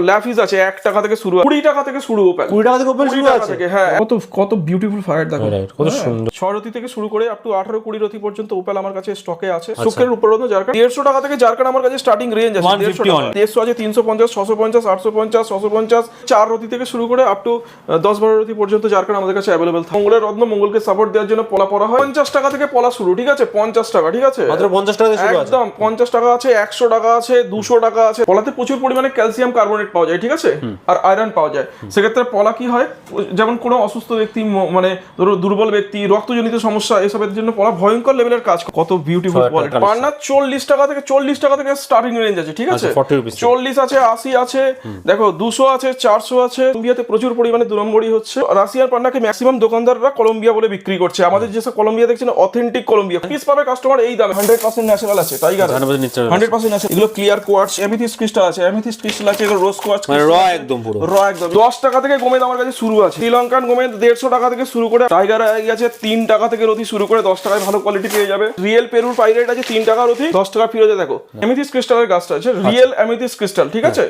দেখো ল্যাফিস আছে এক টাকা থেকে শুরু কুড়ি টাকা থেকে শুরু ওপেল কুড়ি টাকা থেকে ওপেন শুরু আছে? হ্যাঁ। কত কত বিউটিফুল ফায়ার দেখো। কত সুন্দর। ছয় রতি থেকে শুরু করে আপ টু আঠারো কুড়ি রতি পর্যন্ত ওপেল আমার কাছে স্টকে আছে। আচ্ছা। শুক্রের উপর জারকান দেড়শো টাকা থেকে জারকান আমার কাছে স্টার্টিং রেঞ্জ আছে 150 দেড়শো দেড়শো আছে তিনশো পঞ্চাশ ছশো পঞ্চাশ আটশো পঞ্চাশ ছশো পঞ্চাশ। চার রতি থেকে শুরু করে আপ টু দশ বারো রতি পর্যন্ত জারকান আমাদের কাছে অ্যাভেলেবেল থাকে। মঙ্গলের রত্ন মঙ্গলকে সাপোর্ট দেওয়ার জন্য পলা পড়া হয়। পঞ্চাশ টাকা থেকে পলা শুরু ঠিক আছে? পঞ্চাশ টাকা ঠিক আছে? পঞ্চাশ টাকা আছে। একদম পঞ্চাশ টাকা আছে একশো টাকা আছে দুশো টাকা আছে। পলাতে প্রচুর পরিমাণে ক্যালসিয়াম কার্বনেট পাওয়া যায় ঠিক আছে? আর আয়রন পাওয়া যায়। সেক্ষেত্রে পলা কি হয়? যেমন কোনো অসুস্থ ব্যক্তি মানে ধরো দুর্বল ব্যক্তি রক্তজনিত সমস্যা এসবের জন্য পলা ভয়ঙ্কর লেভেলের কাজ কত বিউটিফুল কোয়ালিটি। পান্না চল্লিশ। টাকা থেকে চল্লিশ টাকা থেকে স্টার্টিং রেঞ্জ আছে ঠিক আছে? আচ্ছা, 40 rupees থেকে। চল্লিশ আছে আশি আছে দেখো দুশো আছে চারশো আছে। কলম্বিয়াতে প্রচুর পরিমাণে দু নম্বরই হচ্ছে রাশিয়ার পান্নাকে ম্যাক্সিমাম দোকানদাররা কলম্বিয়া বলে বিক্রি করছে। আমাদের যেসব কলম্বিয়া দেখছেন অথেন্টিক কলম্বিয়া পিস পাবে কাস্টমার এই দামে। হান্ড্রেড পার্সেন্ট ন্যাচারাল আছে টাইগার হান্ড্রেড পার্সেন্ট আছে। এগুলো ক্লিয়ার কোয়ার্টস এমিথিস ক্রিস্টাল আছে এমিথিস ক্রিস্টাল আছে এগুলো রোজ মানে র একদম পুরো। র একদম। দশ টাকা থেকে গোমেদ আমার কাছে শুরু আছে। শ্রীলঙ্কান গোমেদ দেড়শো টাকা থেকে শুরু করে টাইগার আই আছে তিন টাকা থেকে রতি শুরু করে দশ টাকায় ভালো কোয়ালিটি পেয়ে যাবে। রিয়েল পেরুর পাইরেট আছে তিন টাকা রতি দশ টাকা ফিরোজে দেখো। ক্রিস্টালের গাছটা আছে। রিয়েল ক্রিস্টাল ঠিক আছে?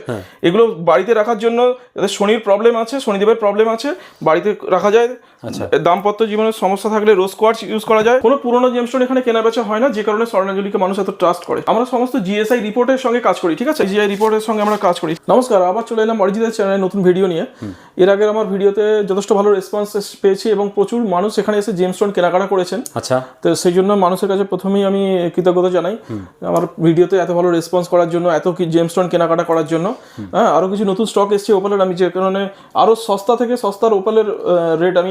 এগুলো বাড়িতে রাখার জন্য যাদের শনির প্রবলেম আছে শনিদেবের প্রবলেম আছে বাড়িতে রাখা যায়। দাম্পত্য জীবনের সমস্যা থাকলে রোজ কোয়ার্টস ইউজ করা যায়। কোনো পুরোনো জেমস্টোন এখানে কেনা বেচা হয় না যে কারণে স্বর্ণাঞ্জলিকে মানুষ এত ট্রাস্ট করে। আমরা সমস্ত জিএসআই রিপোর্টের সঙ্গে কাজ করি ঠিক আছে? জিআই রিপোর্টের সঙ্গে আমরা কাজ করি। নমস্কার। আবার চলে এলাম অরিজিতের চ্যানেলে নতুন ভিডিও নিয়ে। এর আগে আমার ভিডিওতে যথেষ্ট ভালো রেসপন্স পেয়েছি এবং প্রচুর মানুষ এখানে এসে জেমস্টোন কেনাকাটা করেছেন। আচ্ছা। তো সেই জন্য মানুষের কাছে প্রথমেই আমি কৃতজ্ঞতা জানাই। আমার ভিডিওতে এত ভালো রেসপন্স করার জন্য এত কি জেমস্টোন কেনাকাটা করার জন্য। হ্যাঁ আরও কিছু নতুন স্টক এসছে ওপালের আমি যে কারণে আরও সস্তা থেকে সস্তার ওপালের রেট আমি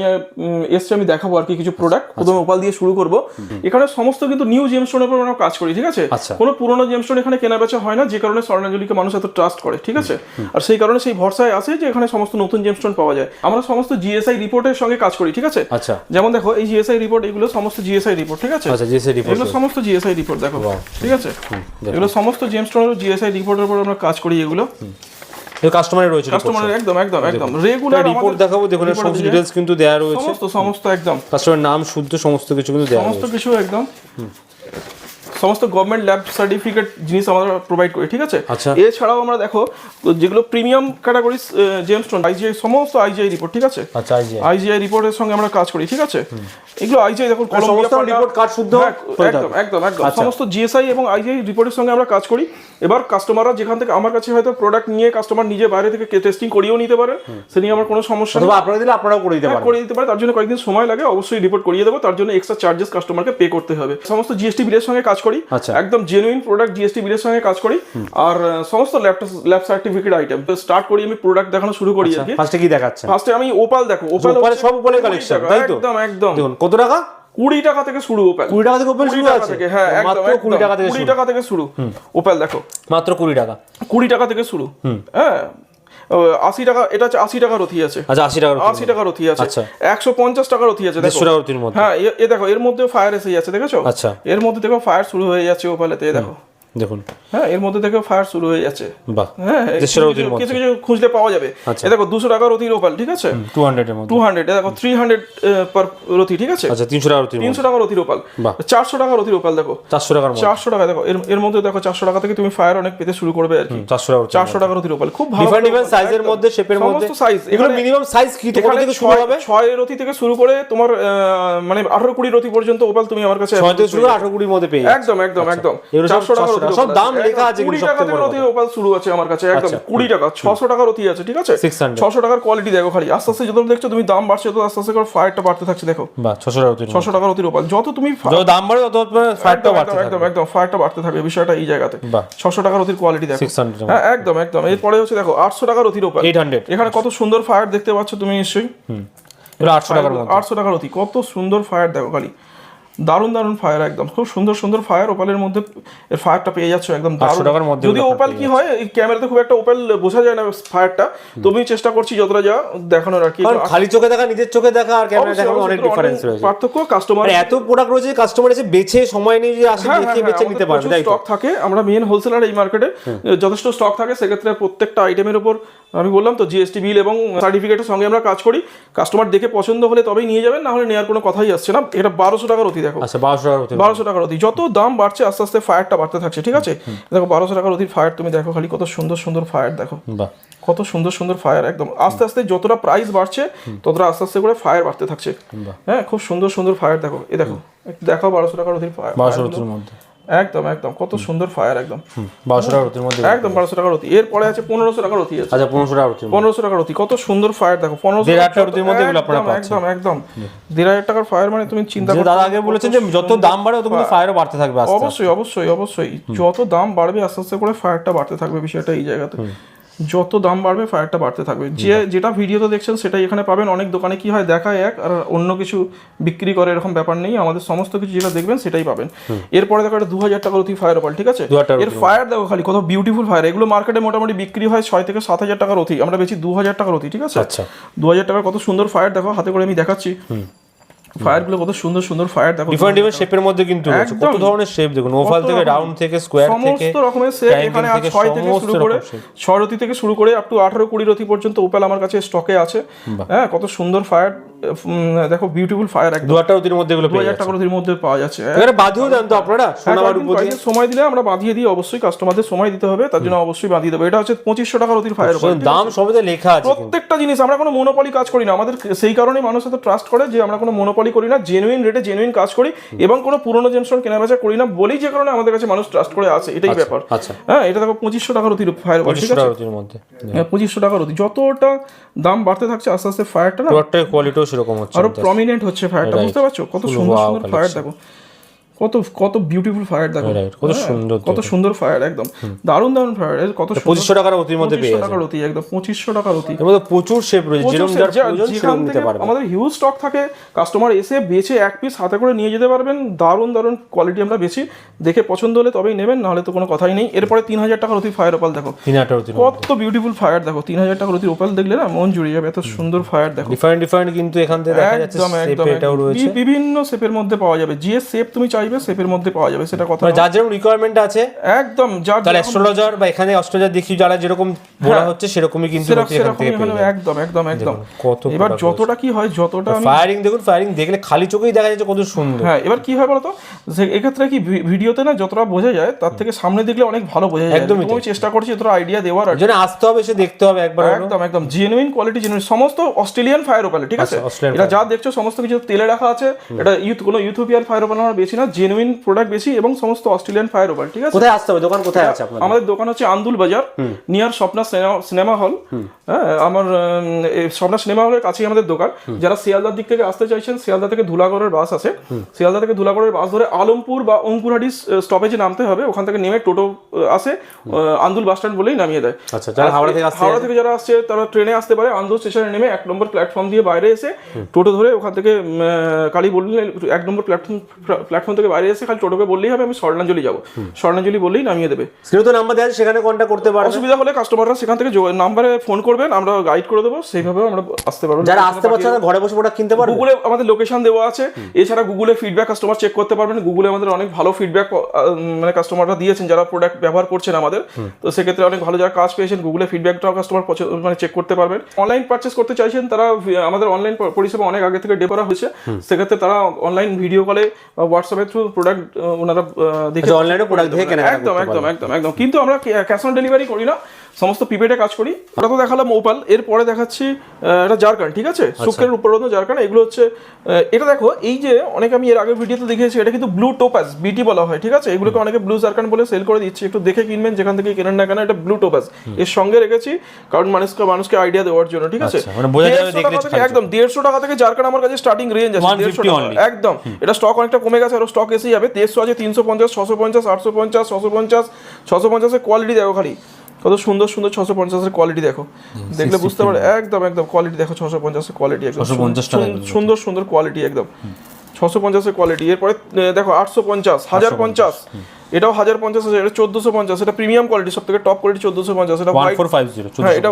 এসছে আমি দেখাবো আর কি কিছু প্রোডাক্ট প্রথমে ওপাল দিয়ে শুরু করব। এখানে সমস্ত কিন্তু নিউ জেমস্টোনের উপর আমরা কাজ করি ঠিক আছে? আচ্ছা। কোনো পুরোনো জেমস্টোন এখানে কেনা বেচা হয় না যে কারণে স্বর্ণাঞ্জলিকে মানুষ এত ট্রাস্ট করে ঠিক আছে? আর সেই কারণে সেই ভরসায় আসে যে এখানে সমস্ত নতুন জেমস্টোন পাওয়া যায়। আমরা সমস্ত জিএসআই রিপোর্টের সঙ্গে কাজ করি ঠিক আছে? আচ্ছা। যেমন দেখো এই জিএসআই রিপোর্ট এগুলো সমস্ত জিএসআই রিপোর্ট ঠিক আছে? আচ্ছা জেসে রিপোর্ট এগুলো সমস্ত জিএসআই রিপোর্ট দেখো ঠিক আছে? এগুলো সমস্ত জেমস্টোনের জিএসআই রিপোর্টের উপর আমরা কাজ করি এগুলো। কাস্টমারের রয়েছে কাস্টমারের একদম একদম একদম। রেগুলার রিপোর্ট দেখাবো দেখুন সমস্ত ডিটেলস কিন্তু দেওয়া রয়েছে। সমস্ত সমস্ত একদম। কাস্টমারের নাম শুদ্ধ সমস্ত কিছু কিন্তু সমস্ত কিছু একদম। সমস্ত গভর্নমেন্ট ল্যাব সার্টিফিকেট জিনিস আমরা প্রোভাইড করি ঠিক আছে? আচ্ছা। এছাড়াও আমরা দেখো যেগুলো প্রিমিয়াম ক্যাটাগরি জেমস্টোন আইজিআই সমস্ত আইজিআই রিপোর্ট ঠিক আছে? আচ্ছা আইজিআই রিপোর্টের সঙ্গে আমরা কাজ করি ঠিক আছে? এগুলো আইজিআই দেখুন সমস্ত কলম্বিয়া report card শুদ্ধ হ্যাঁ, একদম একদম একদম। আচ্ছা। সমস্ত জিএসআই এবং আইজিআই রিপোর্টের সঙ্গে আমরা কাজ করি। এবার কাস্টমাররা যেখান থেকে আমার কাছে হয়তো প্রোডাক্ট নিয়ে কাস্টমার নিজে বাইরে থেকে টেস্টিং করিয়েও নিতে পারে সে নিয়ে আমার কোনো সমস্যা নেই। আপনারা দিলে আপনারাও করে দিতে হ্যাঁ, পারেন। করে দিতে পারে তার জন্য কয়েকদিন সময় লাগে অবশ্যই রিপোর্ট করিয়ে দেবো তার জন্য এক্সট্রা চার্জেস কাস্টমারকে পে করতে হবে। সমস্ত জিএসটি বিলের সঙ্গে কাজ করি আচ্ছা। একদম জেনুইন প্রোডাক্ট জিএসটি বিলের সঙ্গে কাজ করি আর সমস্ত ল্যাব সার্টিফিকেট আইটেম ল্যাপটপ করি আমি প্রোডাক্ট দেখানো শুরু করি আর কি। ফার্স্টে কি দেখাচ্ছেন? ফার্স্টে আমি ওপাল দেখো ওপাল ওপালে সব ওপালের 20 collection, টাকা, তাই তো? একদম একদম। দেখুন কত টাকা? কুড়ি টাকা থেকে শুরু ওপাল কুড়ি টাকা থেকে ওপেন শুরু আছে? হ্যাঁ মাত্র কুড়ি টাকা থেকে কুড়ি টাকা থেকে শুরু। ওপাল দেখো। মাত্র কুড়ি টাকা। কুড়ি টাকা থেকে শুরু। হ্যাঁ আশি টাকা এটা হচ্ছে আশি টাকা রথি আছে। আচ্ছা আশি টাকার আশি টাকা রথি আছে। আচ্ছা। একশো পঞ্চাশ টাকা রথি আছে দেখো। তিন মধ্যে। হ্যাঁ এ- দেখো এর মধ্যে ফায়ার এসে যাচ্ছে দেখেছ? আচ্ছা। এর মধ্যে দেখো ফায়ার শুরু হয়ে যাচ্ছে ওপালেতে দেখো। দেখুন। হ্যাঁ এর মধ্যে দেখো ফায়ার শুরু হয়ে যাচ্ছে। বাহ হ্যাঁ কিছু কিছু- খুঁজলে পাওয়া যাবে। আচ্ছা। এ দেখো দুশো টাকার রথির ওপাল ঠিক আছে? টু হান্ড্রেডের মধ্যে। টু হান্ড্রেড দেখো থ্রি হান্ড্রেড পার রথি ঠিক আছে? আচ্ছা তিনশো তিনশো টাকা ওপাল বাহ। চারশো টাকা রথির ওপাল দেখো। চারশো টাকার চারশো টাকা দেখো এর এর মধ্যে দেখো চারশো টাকা থেকে তুমি ফায়ার অনেক পেতে শুরু করবে আর কি। চারশো টাকার চারশো টাকা রথির ওপাল খুব ভালো ডিফারেন্ট ডিফারেন্ট সাইজের মধ্যে শেপের মধ্যে। সাইজ এগুলো মিনিমাম সাইজ কি? এখানে থেকে শুরু হবে। ছয় রতি থেকে শুরু করে তোমার মানে আঠারো কুড়ি রতি পর্যন্ত ওপাল তুমি আমার কাছে ছয় থেকে শুরু আঠারো কুড়ির মধ্যে পেয়ে একদম একদম একদম। চারশো টাকা 400 টাকা। সব দাম লেখা আছে কুড়ি টাকা সবথেকে থেকে রতি ওপাল শুরু আছে আমার কাছে একদম আচ্ছা। কুড়ি টাকা ছশো টাকা রতি আছে ঠিক আছে? ছশো টাকার কোয়ালিটি দেখো খালি আস্তে আস্তে যত দেখছ তুমি দাম বাড়ছে তত আস্তে আস্তে করে ফায়ারটা বাড়তে থাকছে দেখো। ছশো টাকার ছশো টাকা রতির ওপাল যত তুমি দাম বাড়ে তত ফায়ারটা বাড়তে একদম একদম ফায়ারটা বাড়তে থাকবে বিষয়টা এই জায়গাতে। ছশো টাকা রতির কোয়ালিটি দেখো। হ্যাঁ একদম একদম। এরপরে হচ্ছে দেখো আটশো টাকা রতির ওপাল এখানে কত সুন্দর ফায়ার দেখতে পাচ্ছ তুমি নিশ্চয়ই? আটশো টাকার আটশো টাকার কত সুন্দর ফায়ার দেখো খালি। দারুণ দারুণ ফায়ার একদম। খুব সুন্দর সুন্দর ফায়ার ওপালের মধ্যে ফায়ারটা পেয়ে যাচ্ছ একদম দারুণ। টাকার মধ্যে যদি ওপাল কি হয় ক্যামেরাতে খুব একটা ওপাল বোঝা যায় না ফায়ারটা তবু চেষ্টা করছি যতটা যা দেখানোর আর কি। খালি চোখে দেখা নিজের চোখে দেখা আর ক্যামেরা দেখা অনেক ডিফারেন্স রয়েছে। পার্থক্য কাস্টমার এত প্রোডাক্ট রয়েছে কাস্টমার এসে বেছে সময় নিয়ে যে আসে দেখে বেছে নিতে পারবে স্টক থাকে। আমরা মেন হোলসেলার এই মার্কেটে যথেষ্ট স্টক থাকে সেক্ষেত্রে প্রত্যেকটা আইটেমের উপর আমি বললাম তো জিএসটি বিল এবং সার্টিফিকেটের সঙ্গে আমরা কাজ করি। কাস্টমার দেখে পছন্দ হলে তবেই নিয়ে যাবেন না হলে নেওয়ার কোনো কথাই আসছে না। এটা বারোশো টাকার অতি দেখো। আচ্ছা বারোশো টাকার বারোশো টাকার অতি। যত দাম বাড়ছে আস্তে আস্তে ফায়ারটা বাড়তে থাকছে ঠিক আছে? দেখো বারোশো টাকার অতির ফায়ার তুমি দেখো খালি কত সুন্দর সুন্দর ফায়ার দেখো। কত সুন্দর সুন্দর ফায়ার একদম। আস্তে আস্তে যতটা প্রাইস বাড়ছে ততটা আস্তে আস্তে করে ফায়ার বাড়তে থাকছে। হ্যাঁ খুব সুন্দর সুন্দর ফায়ার দেখো। এ দেখো একটু দেখাও বারোশো টাকার অধিক ফায়ার বারোশো মধ্যে। একদম একদম। কত সুন্দর ফায়ার একদম। বারোশো রুতির মধ্যে একদম বারোশো এরপরে আছে পনেরোশো টাকার অতি আছে। আচ্ছা পনেরোশো টাকার রুতির পনেরোশো কত সুন্দর ফায়ার দেখো পনেরোশো অতির মধ্যে এগুলো আপনারা একদম একদম দেড় হাজার টাকার ফায়ার মানে তুমি চিন্তা করো দাদা আগে বলেছেন যে যত দাম বাড়ে তত কিন্তু ফায়ারও বাড়তে থাকবে। অবশ্যই অবশ্যই অবশ্যই। যত দাম বাড়বে আস্তে আস্তে করে ফায়ারটা বাড়তে থাকবে বিষয়টা এই জায়গাতে। যত দাম বাড়বে ফায়ারটা বাড়তে থাকবে। যে যেটা ভিডিওতে দেখছেন সেটাই এখানে পাবেন। অনেক দোকানে কি হয় দেখায় এক আর অন্য কিছু বিক্রি করে এরকম ব্যাপার নেই। আমাদের সমস্ত কিছু যেটা দেখবেন সেটাই পাবেন। এরপরে দেখো এটা দু হাজার টাকার অতি ফায়ার অপাল ঠিক আছে? এর ফায়ার দেখো খালি কত বিউটিফুল ফায়ার এগুলো মার্কেটে মোটামুটি বিক্রি হয় ছয় থেকে সাত হাজার টাকার অতি। আমরা বেশি দু হাজার টাকার অতি ঠিক আছে? আচ্ছা। দু হাজার টাকার কত সুন্দর ফায়ার দেখো হাতে করে আমি দেখাচ্ছি। ফায়ারগুলো কত সুন্দর সুন্দর ফায়ার দেখো ডিফারেন্ট ডিফারেন্ট শেপের মধ্যে কিন্তু রয়েছে। কত ধরনের শেপ দেখুন ওভাল থেকে রাউন্ড থেকে স্কোয়ার থেকে সমস্ত রকমের শেপ এখানে আজ থেকে ছয় থেকে শুরু করে 6 রতি থেকে শুরু করে আপ টু আঠারো কুড়ি রতি পর্যন্ত ওপেল আমার কাছে স্টকে আছে। হ্যাঁ কত সুন্দর ফায়ার দেখো বিউটিফুল ফায়ার একদম। দু হাজার রুতির মধ্যে এগুলো দু পেয়ে হাজার যাচ্ছে। টাকা রতির মধ্যে পাওয়া যাচ্ছে। এবারে বাধিও দেন তো আপনারা উপর কয়েকদিন সময় দিলে আমরা বাঁধিয়ে দিই অবশ্যই কাস্টমারদের সময় দিতে হবে তার জন্য অবশ্যই বাঁধিয়ে দেবো। এটা হচ্ছে পঁচিশশো টাকা রতির ফায়ার দাম সবেতে লেখা আছে প্রত্যেকটা জিনিস আমরা কোনো মনোপলি কাজ করি না। আমাদের সেই কারণেই মানুষ এত ট্রাস্ট করে যে আমরা কোনো মনোপলি করি না জেনুইন রেটে জেনুইন কাজ করি এবং কোনো পুরোনো জিনিস কেনা বেচা করি না বলেই যে কারণে আমাদের কাছে মানুষ ট্রাস্ট করে আছে এটাই ব্যাপার। আচ্ছা। হ্যাঁ এটা দেখো পঁচিশশো টাকার অতি ফায়ার ঠিক পঁচিশশো আছে টাকা রুতির মধ্যে। হ্যাঁ পঁচিশশো টাকার অতি। যতটা দাম বাড়তে থাকছে আস্তে আস্তে ফায়ারটা না প্রোডাক্টের কোয়ালিটিও সেরকম হচ্ছে আরও প্রমিনেন্ট হচ্ছে ফায়ারটা বুঝতে পারছ? কত সুন্দর সুন্দর ফায়ার দেখো। কত কত বিউটিফুল ফায়ার দেখো। কত হ্যাঁ, সুন্দর কত সুন্দর ফায়ার একদম। দারুণ দারুণ ফায়ার কত পঁচিশশো টাকার অতির মধ্যে পঁচিশশো টাকার অতি একদম পঁচিশশো টাকার অতি। এর মধ্যে প্রচুর শেপ রয়েছে যেরকম যার প্রয়োজন নিতে থেকে পারবে। আমাদের হিউজ স্টক থাকে কাস্টমার এসে বেছে এক পিস হাতে করে নিয়ে যেতে পারবেন। দারুণ দারুণ কোয়ালিটি আমরা বেশি দেখে পছন্দ হলে তবেই নেবেন নাহলে তো কোনো কথাই নেই। এরপরে তিন হাজার টাকার অতি ফায়ার ওপাল দেখো। কত বিউটিফুল ফায়ার দেখো। তিন হাজার টাকার অতি ওপাল দেখলে না মন জুড়ে যাবে এত সুন্দর ফায়ার দেখো। ডিফারেন্ট ডিফারেন্ট কিন্তু এখান থেকে দেখা যাচ্ছে একদম একদম বিভিন্ন শেপের মধ্যে পাওয়া যাবে। যে শেপ তুমি চাইবে শেপের মধ্যে পাওয়া যাবে সেটা কথা মানে যার যেরকম রিকোয়ারমেন্ট আছে একদম যার তার অ্যাস্ট্রোলজার বা এখানে অস্ট্রোলজার দেখি যারা যেরকম বলা হচ্ছে সেরকমই কিন্তু একদম একদম একদম। এবার যতটা কি হয় যতটা ফায়ারিং দেখুন ফায়ারিং দেখলে খালি চোখেই দেখা যাচ্ছে কত সুন্দর। হ্যাঁ এবার কি হয় বলতো? এক্ষেত্রে কি ভিডিওতে না যতটা বোঝা যায় তার থেকে সামনে দেখলে অনেক ভালো বোঝা যায়। একদমই আমি চেষ্টা করছি যতটা আইডিয়া দেওয়ার আর। জন্য আসতে হবে সে দেখতে হবে একবার। একদম একদম। জেনুইন কোয়ালিটি জেনুইন সমস্ত অস্ট্রেলিয়ান ফায়ার ওপালে ঠিক আছে? আচ্ছা, এটা যা দেখছ সমস্ত কিছু তেলে রাখা আছে। এটা ইউথ কোনো ইউথোপিয়ার ফায়ার ওপাল আমরা বেশি না জেনুইন প্রোডাক্ট বেশি এবং সমস্ত অস্ট্রেলিয়ান ফায়ার ওভার ঠিক আছে? কোথায় আসতে হবে? দোকান কোথায় আছে আপনার আমাদের দোকান হচ্ছে আন্দুল বাজার নিয়ার স্বপ্না সিনেমা- হল হ্যাঁ আমার স্বপ্না সিনেমা হলের কাছেই আমাদের দোকান। যারা শিয়ালদার দিক থেকে আসতে চাইছেন শিয়ালদা থেকে ধুলাগড়ের বাস আছে। শিয়ালদা থেকে ধুলাগড়ের বাস ধরে আলমপুর বা অঙ্কুরহাটি স্টপেজে নামতে হবে। ওখান থেকে নেমে টোটো আসে আন্দুল বাস স্ট্যান্ড বলেই নামিয়ে দেয়। আচ্ছা যারা হাওড়া থেকে আসছে হাওড়া থেকে যারা আসছে তারা ট্রেনে আসতে পারে। আন্দোল স্টেশনে নেমে এক নম্বর প্ল্যাটফর্ম দিয়ে বাইরে এসে টোটো ধরে ওখান থেকে কালী বললে এক নম্বর প্ল্যাটফর্ম প্ল্যাটফর্ম থেকে বাইরে এসে খালি টোটোকে বললেই হবে আমি স্বর্ণাঞ্জলি যাব। স্বর্ণাঞ্জলি বললেই নামিয়ে দেবে। স্ক্রিনে তো নাম্বার দেওয়া আছে সেখানে কন্ট্যাক্ট করতে পারবে। অসুবিধা হলে কাস্টমাররা সেখান থেকে নাম্বারে ফোন করবেন আমরা গাইড করে দেবো সেইভাবে আমরা আসতে পারব। যারা আসতে পারছে না ঘরে বসে প্রোডাক্ট কিনতে পারবে? গুগলে আমাদের লোকেশন দেওয়া আছে। এছাড়া গুগলে ফিডব্যাক কাস্টমার চেক করতে পারবেন। গুগলে আমাদের অনেক ভালো ফিডব্যাক মানে কাস্টমাররা দিয়েছেন যারা প্রোডাক্ট ব্যবহার করছেন আমাদের। তো সেক্ষেত্রে অনেক ভালো যারা কাজ পেয়েছেন গুগলে ফিডব্যাকটাও কাস্টমার মানে চেক করতে পারবেন। অনলাইন পারচেস করতে চাইছেন তারা আমাদের অনলাইন পরিষেবা অনেক আগে থেকে ডে করা হয়েছে। সেক্ষেত্রে তারা অনলাইন ভিডিও কলে বা হোয়াটসঅ্যাপের থ্রু প্রোডাক্ট ওনারা আহ, দেখে আচ্ছা অনলাইনে প্রোডাক্ট দেখে কেনা একদম একদম একদম একদম। কিন্তু আমরা ক্যাশ অন ডেলিভারি করি না। সমস্ত প্রিপেডে কাজ করি। ওটা তো দেখালাম ওপাল এরপরে দেখাচ্ছি এটা জারকান ঠিক আছে? আচ্ছা। শুক্রের উপর জারকান এগুলো হচ্ছে এটা দেখো এই যে অনেক আমি এর আগে ভিডিওতে দেখিয়েছি এটা কিন্তু ব্লু টোপাস বিটি বলা হয় ঠিক আছে? এগুলোকে অনেকে ব্লু জারকান বলে সেল করে দিচ্ছি একটু দেখে কিনবেন যেখান থেকে কেনেন না কেন এটা ব্লু টোপাস। এর সঙ্গে রেখেছি কারণ মানুষকে মানুষকে আইডিয়া দেওয়ার জন্য ঠিক আছে? আচ্ছা, মানে বোঝা যাবে 150 দেখলে একদম দেড়শো টাকা থেকে জারকান আমার কাছে স্টার্টিং রেঞ্জ আছে 150 150 টাকা। একদম। এটা স্টক অনেকটা কমে গেছে আরও স্টক এসে যাবে দেড়শো আছে তিনশো পঞ্চাশ ছশো পঞ্চাশ আটশো পঞ্চাশ ছশো পঞ্চাশ ছশো পঞ্চাশের কোয়ালিটি দেখো খালি। কত সুন্দর সুন্দর ছশো পঞ্চাশের কোয়ালিটি দেখো। দেখলে বুঝতে পারো একদম একদম কোয়ালিটি দেখো ছশো পঞ্চাশের কোয়ালিটি একদম। 650 টাকা সুন- সুন্দর সুন্দর কোয়ালিটি একদম। ছশো পঞ্চাশের কোয়ালিটি এরপরে দেখো আটশো পঞ্চাশ হাজার পঞ্চাশ। এটাও হাজার পঞ্চাশ আছে এটা চোদ্দশো পঞ্চাশ। এটা প্রিমিয়াম কোয়ালিটি সব থেকে টপ কোয়ালিটি চোদ্দশো পঞ্চাশ। এটা হ্যাঁ এটা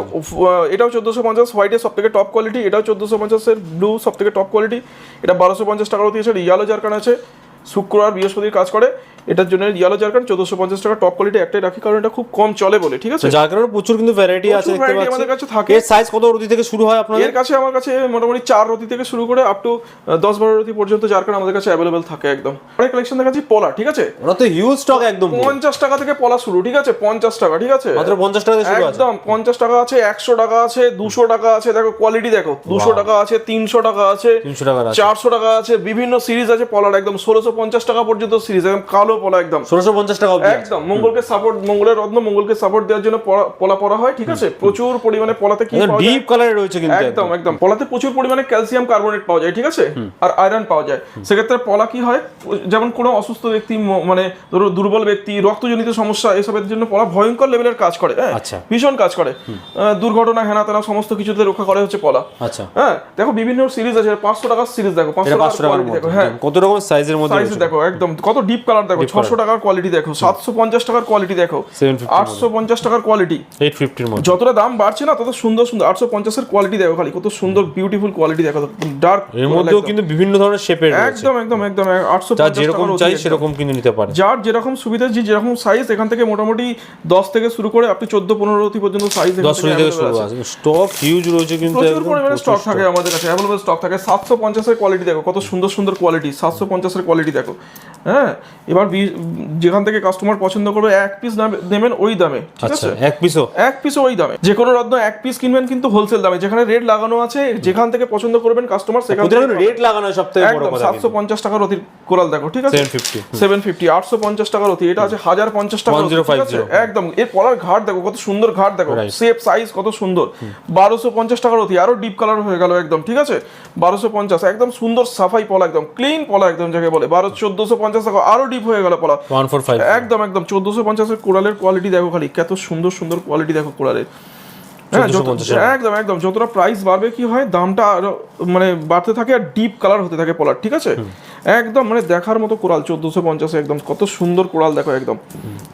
এটাও চোদ্দোশো পঞ্চাশ হোয়াইটের সব থেকে টপ কোয়ালিটি এটাও চোদ্দোশো পঞ্চাশের ব্লু সব থেকে টপ কোয়ালিটি এটা বারোশো পঞ্চাশ টাকার অতি আছে ইয়ালো জারকান আছে। শুক্রবার বৃহস্পতির কাজ করে। এটার জন্য ইয়েলো জারকান চোদ্দশো পঞ্চাশ টাকা টপ কোয়ালিটি একটাই রাখি কারণ এটা খুব কম চলে বলে ঠিক আছে? যার কারণে প্রচুর কিন্তু ভ্যারাইটি আছে দেখতে আমাদের কাছে থাকে। এর সাইজ কত রুটি থেকে শুরু হয় আপনাদের? এর কাছে আমার কাছে মোটামুটি চার রতি থেকে শুরু করে আপ টু দশ বারো রতি পর্যন্ত জারকান আমাদের কাছে অ্যাভেলেবেল থাকে একদম। অনেক কালেকশন দেখাচ্ছি পলা ঠিক আছে? ওরা তো হিউজ স্টক একদম পঞ্চাশ টাকা থেকে পলা শুরু ঠিক আছে? পঞ্চাশ টাকা ঠিক আছে? মাত্র পঞ্চাশ টাকা থেকে শুরু আছে। একদম পঞ্চাশ টাকা আছে একশো টাকা আছে দুশো টাকা আছে দেখো কোয়ালিটি দেখো দুশো টাকা আছে তিনশো টাকা আছে আছে। চারশো টাকা আছে বিভিন্ন সিরিজ আছে পলার একদম ষোলোশো পঞ্চাশ টাকা পর্যন্ত সিরিজ একদম কালো পলা একদম। ষোলোশো পঞ্চাশ টাকা একদম মঙ্গলকে সাপোর্ট মঙ্গলের রত্ন মঙ্গলকে সাপোর্ট দেওয়ার জন্য পলা- পলা হয় ঠিক আছে? প্রচুর পরিমাণে পলাতে কি ডিপ কালারে রয়েছে কিন্তু একদম একদম। পলাতে প্রচুর পরিমাণে ক্যালসিয়াম কার্বনেট পাওয়া যায় ঠিক আছে? আর আয়রন পাওয়া যায়। সেক্ষেত্রে পলা কি হয়? যেমন কোনো অসুস্থ ব্যক্তি মানে ধরো দুর্বল ব্যক্তি রক্তজনিত সমস্যা এসবের জন্য পলা ভয়ঙ্কর লেভেলের কাজ করে হ্যাঁ? আচ্ছা। ভীষণ কাজ করে। দুর্ঘটনা হেনা তেনা সমস্ত কিছুতে রক্ষা করে হচ্ছে পলা। আচ্ছা। হ্যাঁ দেখো বিভিন্ন সিরিজ আছে পাঁচশো টাকার সিরিজ দেখো পাঁচশো টাকার টাকার দেখো হ্যাঁ। কত রকম সাইজের মধ্যে সাইজ দেখো একদম কত ডিপ কালার দেখো ছশো টাকার কোয়ালিটি দেখো সাতশো পঞ্চাশ টাকার কোয়ালিটি দেখো আটশো পঞ্চাশ টাকার কোয়ালিটি এইট ফিফটির মধ্যে যতটা দাম বাড়ছে না তত সুন্দর সুন্দর আটশো পঞ্চাশের কোয়ালিটি দেখো খালি কত সুন্দর বিউটিফুল কোয়ালিটি দেখো ডার্ক এর মধ্যেও কিন্তু বিভিন্ন ধরনের শেপের একদম একদম একদম আটশো যেরকম চাই সেরকম কিন্তু নিতে পারে। যার যেরকম সুবিধা যে যেরকম সাইজ এখান থেকে মোটামুটি দশ থেকে শুরু করে আপনি চোদ্দ পনেরো অতি পর্যন্ত সাইজ দশ থেকে শুরু আছে। স্টক হিউজ রয়েছে কিন্তু প্রচুর পরিমাণে স্টক থাকে আমাদের কাছে অ্যাভেলেবল স্টক থাকে। সাতশো পঞ্চাশের কোয়ালিটি দেখো কত সুন্দর সুন্দর কোয়ালিটি সাতশো পঞ্চাশের কোয়ালিটি দেখো। হ্যাঁ এবার যেখান থেকে কাস্টমার পছন্দ করবে এক পিস নেবেন ওই দামে ঠিক আচ্ছা আছে? এক পিসও এক পিস ওই দামে। যে কোনো রত্ন এক পিস কিনবেন কিন্তু হোলসেল দামে। যেখানে রেট লাগানো আছে যেখান থেকে পছন্দ করবেন কাস্টমার সেখান থেকে রেট লাগানো বড় কথা সাতশো পঞ্চাশ টাকার অতি কোরাল দেখো ঠিক আছে? সেভেন ফিফটি আটশো পঞ্চাশ টাকার অতি এটা আছে হাজার পঞ্চাশ টাকা একদম এর পলার ঘাট দেখো কত সুন্দর ঘাট দেখো. শেপ সাইজ কত সুন্দর। বারোশো পঞ্চাশ টাকার অতি আরও ডিপ কালার হয়ে গেল একদম ঠিক আছে? বারোশো পঞ্চাশ একদম সুন্দর সাফাই পলা একদম ক্লিন পলা একদম যাকে বলে। বারো চোদ্দশো পঞ্চাশ টাকা আরও ডিপ হয়ে গেল পলা একদম একদম। চোদ্দশো পঞ্চাশের কোড়ালের কোয়ালিটি দেখো খালি কত সুন্দর সুন্দর কোয়ালিটি দেখো কোড়ালের। হ্যাঁ, যত- 1450 একদম একদম। যতটা প্রাইস বাড়বে কি হয় দামটা আরও মানে বাড়তে থাকে আর ডিপ কালার হতে থাকে পলার ঠিক আছে? একদম মানে দেখার মতো কোরাল চোদ্দশো পঞ্চাশে একদম। কত সুন্দর কোরাল দেখো একদম।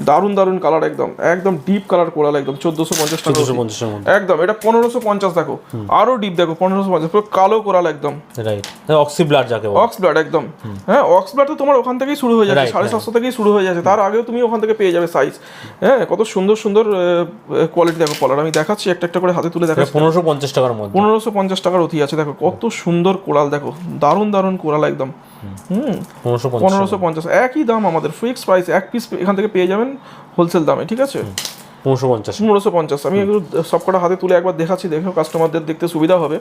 দারুণ দারুণ কালার একদম। একদম ডিপ কালার কোরাল একদম চোদ্দশো পঞ্চাশ একদম এটা পনেরোশো পঞ্চাশ দেখো। আরও ডিপ দেখো পনেরোশো পঞ্চাশ পুরো কালো কোরাল একদম। রাইট অক্সি ব্লাড যাকে বলে। অক্স ব্লাড একদম। হ্যাঁ অক্স ব্লাড তো তোমার ওখান থেকেই শুরু হয়ে যাচ্ছে সাড়ে সাতশো থেকেই শুরু হয়ে যাচ্ছে। তার আগেও তুমি ওখান থেকে পেয়ে যাবে সাইজ হ্যাঁ কত সুন্দর সুন্দর কোয়ালিটি দেখো কলার আমি দেখাচ্ছি একটা একটা করে হাতে তুলে দেখাচ্ছি। পনেরোশো পঞ্চাশ টাকার মধ্যে। পনেরোশো পঞ্চাশ টাকার অতি আছে দেখো কত সুন্দর কোরাল দেখো। দারুণ দারুণ কোরাল একদম। হুম। পনেরোশো পঞ্চাশ। একই দাম আমাদের ফিক্স প্রাইস এক পিস এখান থেকে পেয়ে যাবেন হোলসেল দামে ঠিক আছে? পনেরোশো পঞ্চাশ। পনেরোশো পঞ্চাশ। আমি এগুলো সবকটা হাতে তুলে একবার দেখাচ্ছি দেখো কাস্টমারদের দেখতে সুবিধা হবে।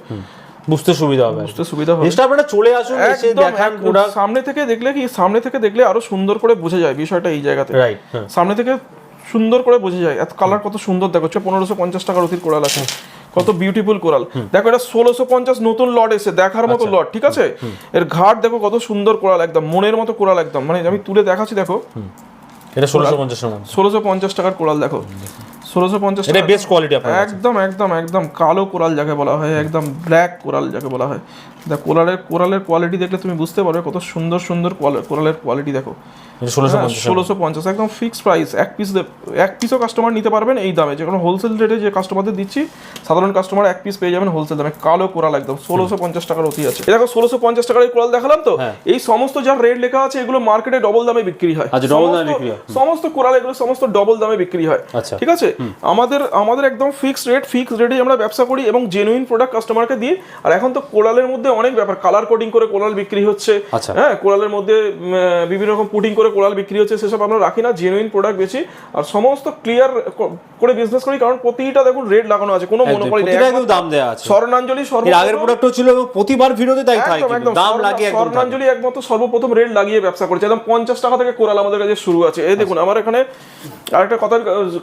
বুঝতে সুবিধা হবে। বুঝতে সুবিধা হবে। জিনিসটা আপনারা চলে আসুন এসে দেখান প্রোডাক্ট সামনে থেকে দেখলে কি সামনে থেকে দেখলে আরও সুন্দর করে বোঝা যায় বিষয়টা এই জায়গাতে। রাইট হ্যাঁ। সামনে থেকে সুন্দর করে বোঝা যায়। এত কালার কত সুন্দর দেখো পনেরোশো পঞ্চাশ টাকার অতির কোরাল আছে। কত বিউটিফুল কোরাল। দেখো এটা ষোলোশো পঞ্চাশ নতুন লট এসে দেখার মতো লট ঠিক আছে? এর ঘাট দেখো কত সুন্দর কোরাল একদম মনের মতো কোরাল একদম। মানে আমি তুলে দেখাচ্ছি দেখো। এটা ষোলোশো পঞ্চাশের মধ্যে। ষোলোশো পঞ্চাশ টাকার কোরাল দেখো। ষোলোশো পঞ্চাশ এটা বেস্ট কোয়ালিটি আপনার একদম একদম একদম কালো কোরাল যাকে বলা হয় একদম ব্ল্যাক কোরাল যাকে বলা হয়। দেখ কোরালের কোরালের কোয়ালিটি দেখলে তুমি বুঝতে পারবে কত সুন্দর সুন্দর কোরালের কোয়ালিটি দেখো। ষোলোশো পঞ্চাশ একদম ফিক্স প্রাইস এক পিস এক পিসও কাস্টমার নিতে পারবেন এই দামে। হোলসেল রেটে যে কাস্টমারদের দিচ্ছি সাধারণ কাস্টমার এক পিস পেয়ে যাবেন হোলসেল দামে। কালো কোরাল একদম ষোলোশো পঞ্চাশ টাকার অতি আছে। দেখো ষোলোশো পঞ্চাশ টাকার এই কোরাল দেখালাম তো? হ্যাঁ। এই সমস্ত যার রেট লেখা আছে এগুলো মার্কেটে ডবল দামে বিক্রি হয়। আচ্ছা, সমস্ত- হয়। কোরাল এগুলো সমস্ত ডবল দামে বিক্রি হয়। আচ্ছা। ঠিক আছে? আমাদের আমাদের একদম ফিক্সড রেট ফিক্সড রেটে আমরা ব্যবসা করি এবং জেনুইন প্রোডাক্ট কাস্টমারকে দিই। আর এখন তো কোরালের মধ্যে অনেক ব্যাপার। কালার কোডিং করে কোরাল বিক্রি হচ্ছে। আচ্ছা। হ্যাঁ কোরালের মধ্যে বিভিন্ন রকম পুটিং করে কোরাল বিক্রি হচ্ছে সেসব আমরা রাখি না জেনুইন প্রোডাক্ট বেশি আর সমস্ত ক্লিয়ার করে বিজনেস করি কারণ প্রতিটা দেখুন রেট লাগানো আছে কোনো মনোপলি নেই। প্রতিটা কিন্তু দাম দেওয়া আছে। স্বর্ণাঞ্জলি সর্ব এর আগের প্রোডাক্টও ছিল এবং প্রতিবার ভিডিওতে তাই থাকে একদম দাম লাগিয়ে একদম। স্বর্ণাঞ্জলি একমাত্র সর্বপ্রথম রেট লাগিয়ে ব্যবসা করছে। একদম পঞ্চাশ টাকা থেকে কোরাল আমাদের কাছে শুরু আছে। এই দেখুন আমার এখানে আরেকটা কথা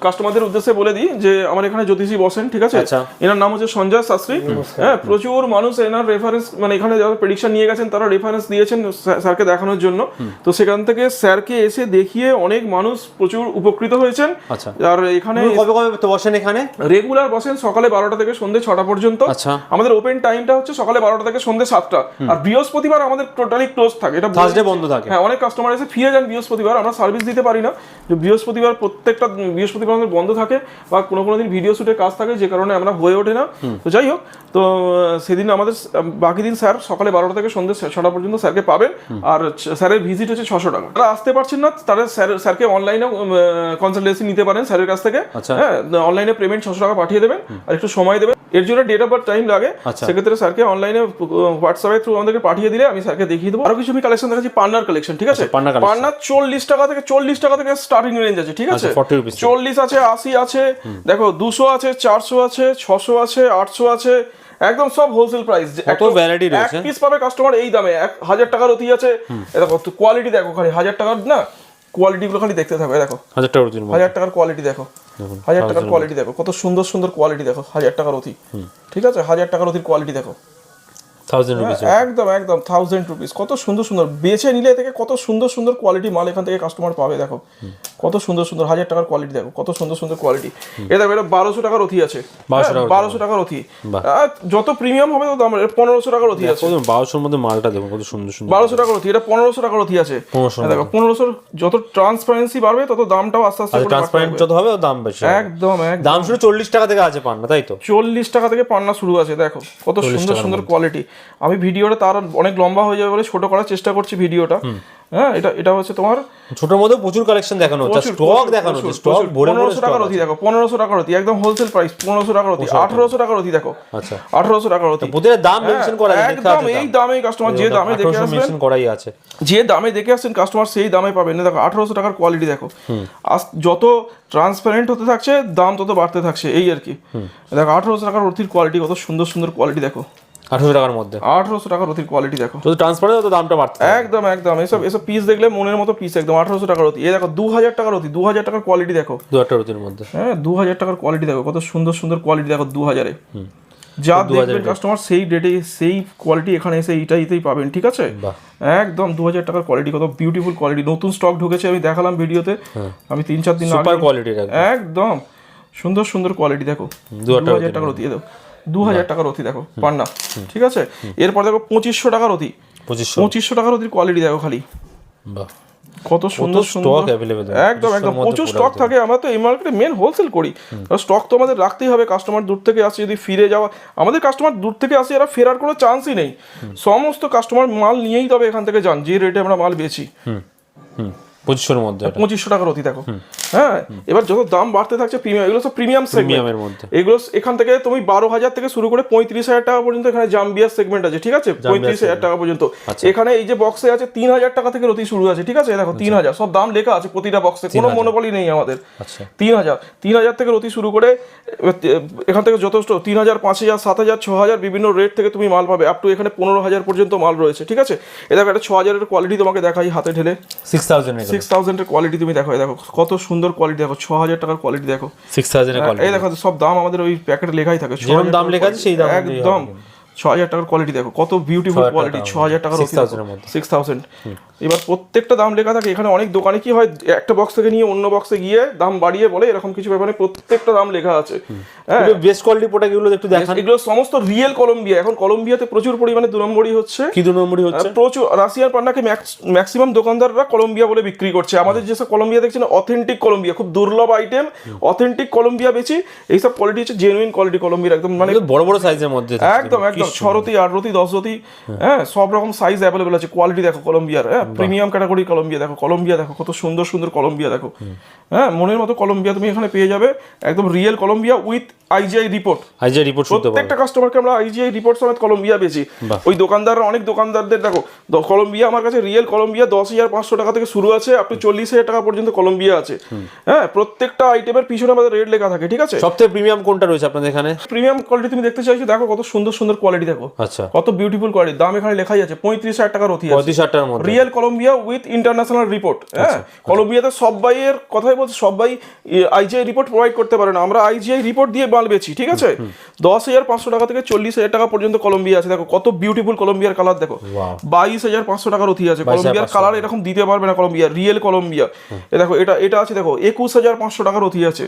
কাস্টমারদের উদ্দেশ্যে বলে দিই যে আমার এখানে জ্যোতিষী বসেন ঠিক আছে? আচ্ছা। এনার নাম হচ্ছে সঞ্জয় শাস্ত্রী। হ্যাঁ প্রচুর মানুষ এনার রেফারেন্স মানে এখানে যারা প্রেডিকশন নিয়ে গেছেন তারা রেফারেন্স দিয়েছেন স্যারকে দেখানোর জন্য। তো সেখান থেকে স্যারকে এসে দেখিয়ে অনেক মানুষ প্রচুর উপকৃত হয়েছেন। আচ্ছা। আর এখানে কবে কবে তো বসেন এখানে? রেগুলার বসেন সকালে বারোটা থেকে সন্ধ্যে ছটা পর্যন্ত। আচ্ছা। আমাদের ওপেন টাইমটা হচ্ছে সকালে বারোটা থেকে সন্ধ্যে সাতটা। আর বৃহস্পতিবার আমাদের টোটালি ক্লোজ থাকে। এটা থার্সডে বন্ধ থাকে। হ্যাঁ অনেক কাস্টমার এসে ফিরে যান বৃহস্পতিবার। আমরা সার্ভিস দিতে পারি না। যে বৃহস্পতিবার প্রত্যেকটা বৃহস্পতিবার আমাদের বন্ধ থাকে বা কোনো কোনো দিন ভিডিও শুটের কাজ থাকে যে কারণে আমরা হয়ে ওঠে না। তো যাই হোক তো সেদিন আমাদের বাকি দিন স্যার সকালে বারোটা থেকে সন্ধ্যে ছটা পর্যন্ত স্যারকে পাবেন। আর স্যারের ভিজিট হচ্ছে ছশো টাকা। আসতে পারছেন না তারা স্যার স্যারকে অনলাইনে কনসালটেন্সি নিতে পারেন স্যারের কাছ থেকে। আচ্ছা। হ্যাঁ অনলাইনে পেমেন্ট ছশো টাকা পাঠিয়ে দেবেন আর একটু সময় দেবেন। এর জন্য ডেট অফ বার্থ টাইম লাগে। আচ্ছা। সেক্ষেত্রে স্যারকে অনলাইনে হোয়াটসঅ্যাপের থ্রু আমাদেরকে পাঠিয়ে দিলে আমি স্যারকে দেখিয়ে দেবো। আরও কিছু আমি কালেকশন দেখাচ্ছি পার্নার কালেকশন ঠিক আছে? আচ্ছা, পান্নার চল্লিশ টাকা থেকে চল্লিশ টাকা থেকে স্টার্টিং রেঞ্জ আছে ঠিক আছে? 40 rupees থেকে। চল্লিশ আছে আশি আছে দেখো দুশো আছে চারশো আছে ছশো আছে আটশো আছে একদম সব হোলসেল প্রাইস কত variety রয়েছে? এক পিস পাবে কাস্টমার এই দামে। এক হাজার টাকার অতি আছে। দেখো কোয়ালিটি দেখো খালি। হাজার টাকার না কোয়ালিটি গুলো খালি দেখতে থাকবে দেখো। হাজার টাকার ওজনের মধ্যে হাজার টাকার কোয়ালিটি দেখো। দেখুন, হাজার টাকার কোয়ালিটি দেখো। কত সুন্দর সুন্দর কোয়ালিটি দেখো। হাজার টাকার অতি। ঠিক আছে? হাজার টাকার অতির কোয়ালিটি দেখো। থাউজেন্ড রুপিস একদম একদম। থাউজেন্ড রুপিস কত সুন্দর সুন্দর। বেছে নিলে থেকে কত সুন্দর সুন্দর কোয়ালিটি মাল এখান থেকে কাস্টমার পাবে দেখো। কত সুন্দর সুন্দর হাজার টাকার কোয়ালিটি দেখো কত সুন্দর সুন্দর কোয়ালিটি এ দেখো এটা বারোশো টাকার অথি আছে। বারোশো টাকার অথি বাহ। যত প্রিমিয়াম হবে তত দাম পনেরোশো টাকার অথি আছে। বারোশোর মধ্যে মালটা দেখুন কত সুন্দর সুন্দর। বারোশো টাকার অতি এটা পনেরোশো টাকার অতি আছে। দেখো পনেরোশোর যত ট্রান্সপারেন্সি বাড়বে তত দামটাও আস্তে আস্তে আচ্ছা ট্রান্সপারেন্ট যত হবে দাম বেশি একদম একদম। দাম শুরু চল্লিশ টাকা থেকে আছে পান্না তাই তো? চল্লিশ টাকা থেকে পান্না শুরু আছে দেখো। কত সুন্দর সুন্দর কোয়ালিটি আমি ভিডিওটা তার অনেক লম্বা হয়ে যাবে বলে ছোট করার চেষ্টা করছি ভিডিওটা। হ্যাঁ এটা এটা হচ্ছে তোমার ছোটোর মধ্যে প্রচুর কালেকশন দেখানো হচ্ছে স্টক দেখানো হচ্ছে স্টক ভরে ভরে পনেরোশো টাকার অতি আছে। দেখো পনেরোশো টাকার অতি একদম হোলসেল প্রাইস পনেরোশো টাকার অতি আঠারোশো টাকার অতি দেখো। আচ্ছা। আঠারোশো টাকার অতি। প্রতিটা দাম মেনশন করা আছে একদম এই দামে। কাস্টমার যে দামে দেখে আসবেন মেনশন করাই আছে। যে দামে দেখে আসছেন কাস্টমার সেই দামে পাবেন। না দেখো আঠারোশো টাকার কোয়ালিটি দেখো। যত ট্রান্সপারেন্ট হতে থাকছে দাম তত বাড়তে থাকছে এই আর কি। দেখো আঠারোশো টাকার অতির কোয়ালিটি কত সুন্দর সুন্দর কোয়ালিটি দেখো। আঠারোশো টাকার মধ্যে। আঠারোশো কোয়ালিটি দেখো। যদি ট্রান্সপারেন্ট দামটা বাড়তে একদম একদম। এসব এসব পিস দেখলে মনের মতো পিস একদম। আঠারোশো টাকার দেখো দু হাজার টাকার দু হাজার টাকার কোয়ালিটি দেখো। দু রুটির মধ্যে। হ্যাঁ দু হাজার টাকার কোয়ালিটি দেখো। কত সুন্দর সুন্দর কোয়ালিটি দেখো দু হাজারে যা দেখবেন কাস্টমার সেই ডেটে সেই কোয়ালিটি এখানে এসে এইটাইতেই পাবেন ঠিক আছে? একদম দু হাজার টাকার কোয়ালিটি কত বিউটিফুল কোয়ালিটি নতুন স্টক ঢুকেছে আমি দেখালাম ভিডিওতে। আমি তিন চার দিন সুপার আগে একদম। সুন্দর সুন্দর কোয়ালিটি দেখো। দু হাজার টাকার অতি দেখো। দু হাজার টাকার অতি দেখো পান্না ঠিক আছে? এরপর দেখো পঁচিশশো টাকার অতি। পঁচিশশো। টাকার অতির কোয়ালিটি দেখো খালি। বাহ। কত সুন্দর স্টক অ্যাভেলেবেল একদম একদম। প্রচুর স্টক থাকে। আমরা তো এই মার্কেটে মেন হোলসেল করি। স্টক তো আমাদের রাখতেই হবে। কাস্টমার দূর থেকে আসে যদি ফিরে যাওয়া। আমাদের কাস্টমার দূর থেকে আসে এরা ফেরার কোনো চান্সই নেই। সমস্ত কাস্টমার মাল নিয়েই তবে এখান থেকে যান যে রেটে আমরা মাল বেচি। হুম। হুম। পঁচিশশোর মধ্যে পঁচিশশো টাকার অতি দেখো। হ্যাঁ এবার যত দাম বাড়তে থাকছে প্রিমিয়াম এগুলো সব প্রিমিয়াম প্রিমিয়ামের মধ্যে। এগুলো এখান থেকে তুমি বারো হাজার থেকে শুরু করে পঁয়ত্রিশ হাজার টাকা পর্যন্ত এখানে জাম্বিয়ার সেগমেন্ট আছে ঠিক আছে? পঁয়ত্রিশ হাজার টাকা পর্যন্ত। আচ্ছা। এখানে এই যে বক্সে আছে তিন হাজার টাকা থেকে রতি শুরু আছে ঠিক আছে? দেখো তিন হাজার। সব দাম লেখা আছে প্রতিটা বক্সে কোনো মনোবলি নেই আমাদের। আচ্ছা। তিন হাজার। তিন হাজার থেকে রতি শুরু করে এখান থেকে যথেষ্ট তিন হাজার পাঁচ হাজার সাত হাজার ছ হাজার বিভিন্ন রেট থেকে তুমি মাল পাবে আপ টু এখানে পনেরো হাজার পর্যন্ত মাল রয়েছে ঠিক আছে? এ দেখো একটা ছ হাজারের কোয়ালিটি তোমাকে দেখাই হাতে ঢেলে। সিক্স থাউজেন্ড সিক্স থাউজেন্ডের কোয়ালিটি তুমি দেখো দেখো কত সুন্দর কোয়ালিটি দেখো ছ হাজার টাকার কোয়ালিটি দেখো। সিক্স থাউজেন্ডের কোয়ালিটি এই দেখো সব দাম আমাদের ওই প্যাকেটে লেখাই থাকে যেরকম দাম লেখা আছে সেই দাম একদম ছ হাজার টাকার কোয়ালিটি দেখো কত বিউটিফুল কোয়ালিটি ছ হাজার টাকার 6,000 এর মধ্যে। সিক্স থাউজেন্ড এবার প্রত্যেকটা দাম লেখা থাকে এখানে অনেক দোকানে কি হয় একটা বক্স থেকে নিয়ে অন্য বক্সে গিয়ে দাম বাড়িয়ে বলে এরকম কিছু ব্যাপারে প্রত্যেকটা দাম লেখা আছে। হ্যাঁ। বেস্ট কোয়ালিটি প্রোডাক্ট এগুলো একটু দেখান। এগুলো সমস্ত রিয়েল কলম্বিয়া এখন কলম্বিয়াতে প্রচুর পরিমাণে দু নম্বরই হচ্ছে। কি দু নম্বরই হচ্ছে? প্রচুর। রাশিয়ার পান্নাকে ম্যাক্সিমাম দোকানদাররা কলম্বিয়া বলে বিক্রি করছে। আমাদের যেসব কলম্বিয়া দেখছেন অথেন্টিক কলম্বিয়া খুব দুর্লভ আইটেম অথেন্টিক কলম্বিয়া বেশি। এইসব কোয়ালিটি হচ্ছে জেনুইন কোয়ালিটি কলম্বিয়ার একদম মানে বড় বড় সাইজের মধ্যে। একদম একদম। ছরতি আটরতি দশরতি হ্যাঁ। সব রকম সাইজ অ্যাভেলেবেল আছে। কোয়ালিটি দেখো কলম্বিয়ার হ্যাঁ। প্রিমিয়াম ক্যাটাগরি কলম্বিয়া দেখো কলম্বিয়া দেখো কত সুন্দর সুন্দর কলম্বিয়া দেখো। হ্যাঁ মনের মতো কলম্বিয়া তুমি এখানে পেয়ে যাবে। একদম real Colombia with IGI report যে রিপোর্ট প্রত্যেকটা কাস্টমারকে আমরা আইজিআই রিপোর্ট সমেত কলম্বিয়া বেচি। ওই দোকানদাররা অনেক দোকানদারদের দেখো কলম্বিয়া আমার কাছে রিয়েল কলম্বিয়া দশ হাজার পাঁচশো টাকা থেকে শুরু আছে আপনি চল্লিশ হাজার টাকা পর্যন্ত কলম্বিয়া আছে। হ্যাঁ প্রত্যেকটা আইটেমের পিছনে আমাদের রেট লেখা থাকে ঠিক আছে? সবথেকে প্রিমিয়াম কোনটা রয়েছে আপনাদের এখানে? প্রিমিয়াম কোয়ালিটি তুমি দেখতে চাইছো দেখো কত সুন্দর সুন্দর কোয়ালিটি দেখো। আচ্ছা। কত বিউটিফুল কোয়ালিটি দাম এখানে লেখাই আছে পঁয়ত্রিশ হাজার টাকার অতি পঁয়ত্রিশ হাজার টাকার মধ্যে। Real Colombia with international report হ্যাঁ? কলম্বিয়াতে সবাইয়ের কথাই বলছে সবাই আইজিআই রিপোর্ট প্রোভাইড করতে পারে না। আমরা আইজিআই রিপোর্ট দিয়ে মাল বেচি ঠিক আছে? দশ হাজার পাঁচশো টাকা থেকে চল্লিশ হাজার টাকা পর্যন্ত কলম্বিয়া আছে। দেখো কত বিউটিফুল কলম্বিয়ার কালার দেখো। বাইশ হাজার পাঁচশো টাকার অতি আছে। কলম্বিয়ার কালার এরকম দিতে পারবে না কলম্বিয়া রিয়েল কলম্বিয়া দেখো এটা এটা আছে দেখো একুশ হাজার পাঁচশো টাকার অতি আছে।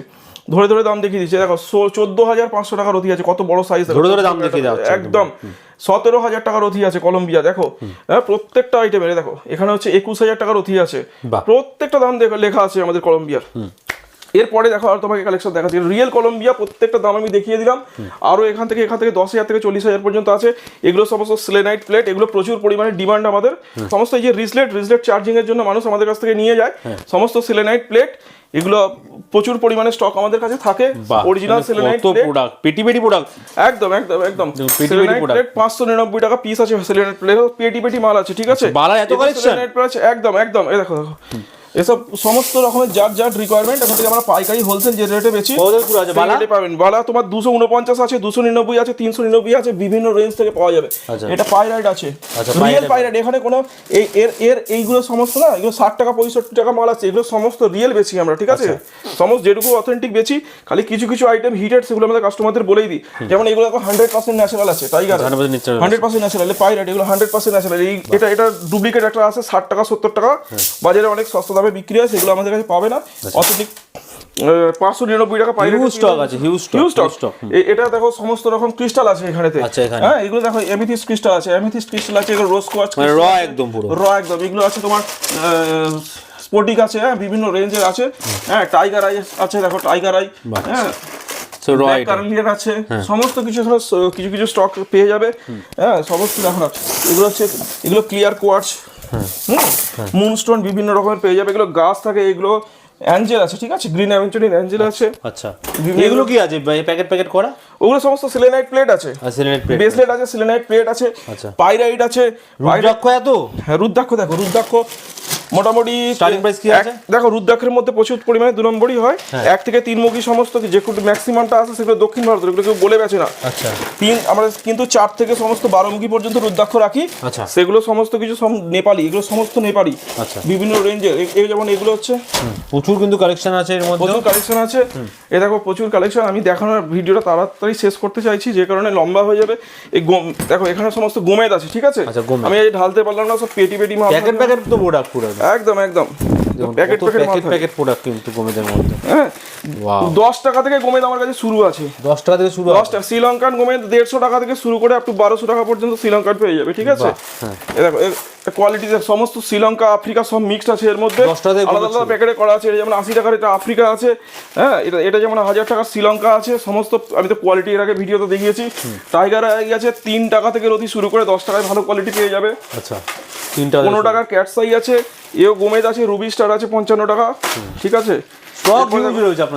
ধরে ধরে দাম দেখিয়ে দিচ্ছে। দেখো চোদ্দ হাজার পাঁচশো টাকার অতি আছে কত বড় সাইজ ধরে ধরে দাম দেখিয়ে একদম। সতেরো হাজার টাকার অতি আছে কলম্বিয়া দেখো। হ্যাঁ প্রত্যেকটা আইটেমের দেখো এখানে হচ্ছে একুশ হাজার টাকার অতি আছে। প্রত্যেকটা দাম লেখা আছে আমাদের কলম্বিয়ার। এরপরে দেখো আর তোমাকে কালেকশন দেখাচ্ছি। রিয়েল কলম্বিয়া প্রত্যেকটা দাম আমি দেখিয়ে দিলাম। আরও এখান থেকে এখান থেকে দশ হাজার থেকে চল্লিশ হাজার পর্যন্ত আছে। এগুলো সমস্ত সেলেনাইট প্লেট এগুলো প্রচুর পরিমাণে ডিমান্ড আমাদের। সমস্ত এই যে রিসলেট রিসলেট চার্জিং এর জন্য মানুষ আমাদের কাছ থেকে নিয়ে যায়। সমস্ত সেলেনাইট প্লেট এগুলো প্রচুর পরিমাণে স্টক আমাদের কাছে থাকে অরিজিনাল সেলেনাইট প্লেট প্রোডাক্ট পেটি পেটি প্রোডাক্ট একদম একদম একদম। পেটি পেটি পাঁচশো নিরানব্বই টাকা পিস আছে সেলেনাইট প্লেট পেটি পেটি মাল আছে ঠিক আছে? বালা এত কালেকশন সেলেনাইট প্লেট আছে, একদম একদম। এই দেখো দেখো। এসব সমস্ত রকমের যার যার রিকোয়ারমেন্ট এখন থেকে আমরা পাইকারি হোলসেল যে রেটে রেটে পাবেন। বালা তোমার দুশো উনপঞ্চাশ আছে দুশো নিরানব্বই আছে তিনশো নিরানব্বই আছে বিভিন্ন রেঞ্জ থেকে পাওয়া যাবে। আচ্ছা। এটা পাইরাইড আছে। আচ্ছা, রিয়েল Pyrite। পাইরাইড এখানে কোনো এই এর এর এইগুলো সমস্ত না এগুলো ষাট টাকা পঁয়ষট্টি টাকা মাল আছে এগুলো সমস্ত রিয়েল বেচি আমরা ঠিক আছে? আচ্ছা। সমস্ত যেটুকু অথেন্টিক বেচি খালি কিছু কিছু আইটেম হিটেড সেগুলো আমাদের কাস্টমারদের বলেই দিই। যেমন এগুলো এখন হান্ড্রেড পার্সেন্ট ন্যাচারাল আছে tiger 100% hundred percent natural pyrite এগুলো হান্ড্রেড পার্সেন্ট ন্যাচারাল এই এটা এটা ডুপ্লিকেট একটা আছে ষাট টাকা সত্তর টাকা। বাজারে অনেক সস্তা দামে বিক্রি হয় সেগুলো আমাদের কাছে পাবে না। অথেন্টিক পাঁচশো নিরানব্বই টাকা Huge stock আছে, হিউজ স্টক এটা দেখো সমস্ত রকম ক্রিস্টাল আছে এখানেতে। আচ্ছা, এখানে। হ্যাঁ এগুলো দেখো এমিথিস ক্রিস্টাল আছে এমিথিস ক্রিস্টাল আছে এগুলো রোজ কোয়াচ মানে র একদম পুরো। র একদম। এগুলো আছে তোমার স্পোর্টিক আছে হ্যাঁ বিভিন্ন রেঞ্জের আছে। হ্যাঁ টাইগার আই আছে দেখো টাইগার আই হ্যাঁ কার্লিয়ার আছে। সমস্ত কিছু এখানে কিছু কিছু স্টক পেয়ে যাবে। হ্যাঁ সমস্ত দেখো এগুলো হচ্ছে এগুলো ক্লিয়ার কোয়ার্চ মুনস্টোন বিভিন্ন রকমের পেয়ে যাবে। এগুলো গাছ থাকে এগুলো অ্যাঞ্জেল আছে ঠিক আছে? গ্রিন অ্যাভেঞ্চুরিন অ্যাঞ্জেল আছে। আচ্ছা। এগুলো কি আছে? প্যাকেট প্যাকেট করা? ওগুলো সমস্ত সিলেনাইট প্লেট আছে। সিলেনাইট প্লেট বেসলেট আছে। সিলেনাইট প্লেট আছে। আচ্ছা। পাইরাইট আছে। রুদ্রাক্ষ এত? হ্যাঁ রুদ্রাক্ষ দেখো রুদ্রাক্ষ মোটামুটি Starting price কি আছে? দেখো রুদ্রাক্ষের মধ্যে প্রচুর পরিমাণে দু নম্বরই হয়। এক থেকে তিন মুখী সমস্ত যে ম্যাক্সিমামটা আছে সেগুলো দক্ষিণ ভারতের এগুলো কেউ বলে বেছে না। আচ্ছা। তিন আমরা কিন্তু চার থেকে সমস্ত বারোমুখী পর্যন্ত রুদ্রাক্ষ রাখি। আচ্ছা। সেগুলো সমস্ত কিছু নেপালি এগুলো সমস্ত নেপালি। আচ্ছা। বিভিন্ন রেঞ্জের এই যেমন এগুলো হচ্ছে। প্রচুর কিন্তু কালেকশন আছে এর মধ্যে প্রচুর কালেকশন আছে। এ দেখো প্রচুর কালেকশন আমি দেখানোর ভিডিওটা তাড়াতাড়ি শেষ করতে চাইছি যে কারণে লম্বা হয়ে যাবে। এই গোম- দেখো এখানে সমস্ত গোমেদ আছে ঠিক আছে? আচ্ছা, আমি এই ঢালতে পারলাম না সব পেটি পেটি প্যাকেট প্যাকেট তো প্রোডাক্ট পুরো একদম একদম। প্যাকেট প্যাকেট প্যাকেট প্রোডাক্ট কিন্তু গোমেদের মধ্যে। হ্যাঁ দশ টাকা থেকে গোমেদ আমার কাছে শুরু আছে। দশ টাকা থেকে শুরু দশ টাকা। শ্রীলঙ্কান গোমেদ দেড়শো টাকা থেকে শুরু করে আপ টু বারোশো টাকা পর্যন্ত শ্রীলঙ্কান পেয়ে যাবে ঠিক আছে? হ্যাঁ। দেখো কোয়ালিটি সমস্ত শ্রীলঙ্কা আফ্রিকা সব মিক্সড আছে এর মধ্যে। আলাদা আলাদা প্যাকেটে করা আছে এটা যেমন আশি টাকার এটা আফ্রিকা আছে হ্যাঁ এটা এটা যেমন হাজার টাকার শ্রীলঙ্কা আছে সমস্ত আমি তো কোয়ালিটি এর আগে ভিডিওতে দেখিয়েছি। টাইগার আছে তিন টাকা থেকে রতি শুরু করে দশ টাকায় ভালো কোয়ালিটি পেয়ে যাবে। আচ্ছা। পনেরো টাকার ক্যাটসাই আছে এও গোমেদ আছে রুবি স্টার আছে পঞ্চান্ন টাকা ঠিক আছে?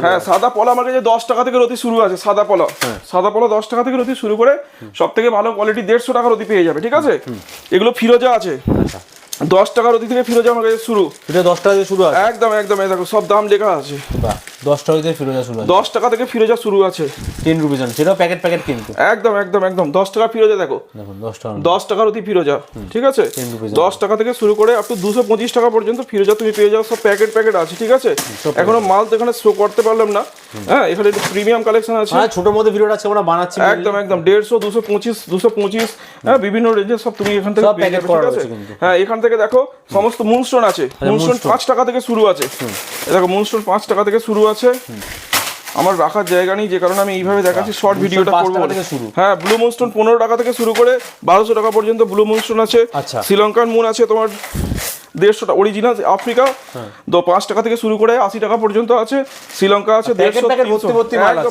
হ্যাঁ সাদা পলা আমার কাছে দশ টাকা থেকে রতি শুরু আছে সাদা পলা। সাদা পলা দশ টাকা থেকে রতি শুরু করে সব থেকে ভালো কোয়ালিটি দেড়শো টাকা রতি পেয়ে যাবে ঠিক আছে? এগুলো ফিরোজা আছে। আচ্ছা। দশ টাকা রতি থেকে ফিরোজা আমার কাছে শুরু। এটা দশ টাকা থেকে শুরু আছে? একদম একদম এই দেখো সব দাম লেখা আছে। বাহ দশ টাকা থেকে ফিরোজা শুরু আছে। দশ টাকা থেকে ফিরোজা শুরু আছে। টেন রুপিস সেটাও প্যাকেট প্যাকেট কিন্তু। একদম একদম একদম দশ টাকা ফিরোজা দেখো। দেখুন দশ টাকা। দশ টাকার অতি ফিরোজা ঠিক আছে? দশ টাকা থেকে শুরু করে আপ টু দুশো পঁচিশ টাকা পর্যন্ত ফিরোজা তুমি পেয়ে যাও সব প্যাকেট প্যাকেট আছে ঠিক আছে? এখনও মাল তো এখানে শো করতে পারলাম না। হ্যাঁ এখানে একটু প্রিমিয়াম কালেকশন আছে। হ্যাঁ ছোটোর মধ্যে ভিডিওটা আজকে আমরা বানাচ্ছি। একদম একদম দেড়শো দুশো পঁচিশ দুশো পঁচিশ হ্যাঁ বিভিন্ন রেঞ্জের সব তুমি এখান থেকে সব পেয়ে packet যাবে, করা আছে? হ্যাঁ এখান থেকে দেখো সমস্ত মুনস্টোন আছে। মুনস্টোন পাঁচ টাকা থেকে শুরু আছে। দেখো মুনস্টোন পাঁচ টাকা থেকে শুরু আছে। আমার রাখার জায়গা নেই যে কারণে আমি এইভাবে দেখাচ্ছি শর্ট ভিডিওটা পাঁচ করব। হ্যাঁ ব্লু মুনস্টোন পনেরো টাকা থেকে শুরু করে বারোশো টাকা পর্যন্ত ব্লু মুনস্টোন আছে। আচ্ছা। শ্রীলঙ্কান মুন আছে তোমার দেড়শো টাকা অরিজিনাল আফ্রিকা। হ্যাঁ। তো পাঁচ টাকা থেকে শুরু করে আশি টাকা পর্যন্ত আছে। শ্রীলঙ্কা আছে দেড়শো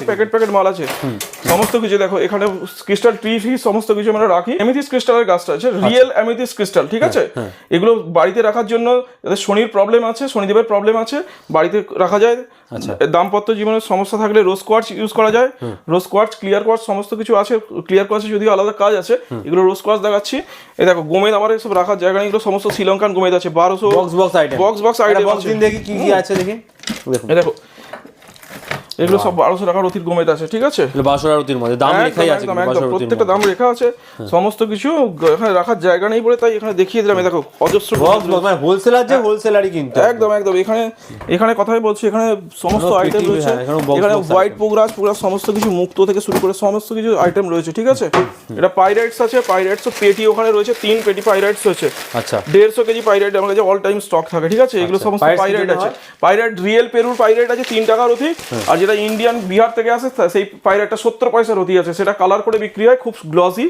প্যাকেট প্যাকেট মাল আছে। সমস্ত কিছু দেখো এখানে ক্রিস্টাল ট্রি ফি সমস্ত কিছু আমরা রাখি। এমিথিস ক্রিস্টালের গাছটা আছে। রিয়েল এমিথিস ক্রিস্টাল ঠিক আছে? হ্যাঁ, এগুলো বাড়িতে রাখার জন্য যাদের শনির প্রবলেম আছে শনিদেবের প্রবলেম আছে বাড়িতে রাখা যায়। আচ্ছা। দাম্পত্য জীবনের সমস্যা থাকলে রোজ কোয়ার্চ ইউজ করা যায়। রোজ কোয়ার্চ ক্লিয়ার কোয়ার্চ সমস্ত কিছু আছে। ক্লিয়ার কোয়ার্চে যদিও আলাদা কাজ আছে এগুলো রোজ কোয়ার্চ দেখাচ্ছি। এই দেখো গোমেদ আমার এসব রাখার জায়গা নেই এগুলো সমস্ত শ্রীলঙ্কান গোমেদ আছে। বারোশো box box item box box item box দিন দেখি কি কি আছে দেখি। দেখো এগুলো সব বারোশো টাকার অতির গোমেদ আছে ঠিক আছে? বাসর আরতির মধ্যে দাম লেখাই আছে প্রত্যেকটা দাম লেখা আছে সমস্ত কিছু এখানে রাখার জায়গা নেই বলে তাই এখানে দেখিয়ে দিলাম। দেখো অজস্র মানে হোলসেলার যে হোলসেলারই কিন্তু একদম একদম এখানে এখানে কথাই বলছি এখানে সমস্ত আইটেম রয়েছে। হ্যাঁ, এখানে হোয়াইট item। পোগরাজ পোগরাজ সমস্ত কিছু মুক্ত থেকে শুরু করে সমস্ত কিছু আইটেম রয়েছে ঠিক আছে? এটা পাইরাইটস আছে পাইরাইটস পেটি ওখানে রয়েছে তিন পেটি পাইরাইটস রয়েছে। আচ্ছা। দেড়শো কেজি পাইরাইট আমার কাছে অল টাইম স্টক থাকে ঠিক আছে? এগুলো সমস্ত পাইরাইট আছে। পাইরাইট রিয়েল পেরুর পাইরাইট আছে তিন টাকার অধিক আর যেটা ইন্ডিয়ান বিহার থেকে আসে সেই পায়রাটা সত্তর পয়সা রতি আছে। সেটা কালার করে বিক্রি হয় খুব গ্লসি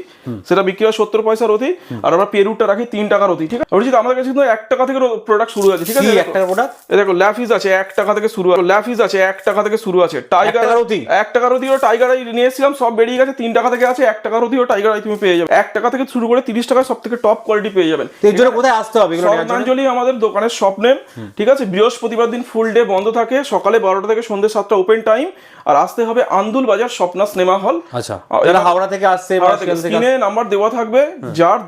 সেটা বিক্রি হয় সত্তর পয়সা রতি আর আমরা পেরুটা রাখি তিন টাকা রতি ঠিক আছে? অরিজিৎ আমাদের কাছে কিন্তু এক টাকা থেকে প্রোডাক্ট শুরু আছে ঠিক আছে? কি দেখো। প্রোডাক্ট দেখো ল্যাফিস আছে এক টাকা থেকে শুরু আছে ল্যাফিস আছে এক টাকা থেকে শুরু আছে। টাইগার টাকা রতি? এক টাকা রতি ও টাইগার আই নিয়ে এসেছিলাম সব বেরিয়ে গেছে তিন টাকা থেকে আছে এক টাকা রতি ও টাইগার আই তুমি পেয়ে যাবে। এক টাকা থেকে শুরু করে তিরিশ টাকা সব থেকে টপ কোয়ালিটি পেয়ে যাবেন। এর জন্য কোথায় আসতে হবে স্বর্ণাঞ্জলি আমাদের দোকানের স্বপ্নে ঠিক আছে? বৃহস্পতিবার দিন ফুল ডে বন্ধ থাকে সকালে বারোটা থেকে সন্ধ্যে সাতটা ওপেন টাইম আর আসতে হবে আন্দুল বাজার স্বপ্না সিনেমা হল আচ্ছা। যারা হাওড়া থেকে আসছে স্ক্রিনে নাম্বার দেওয়া থাকবে। যার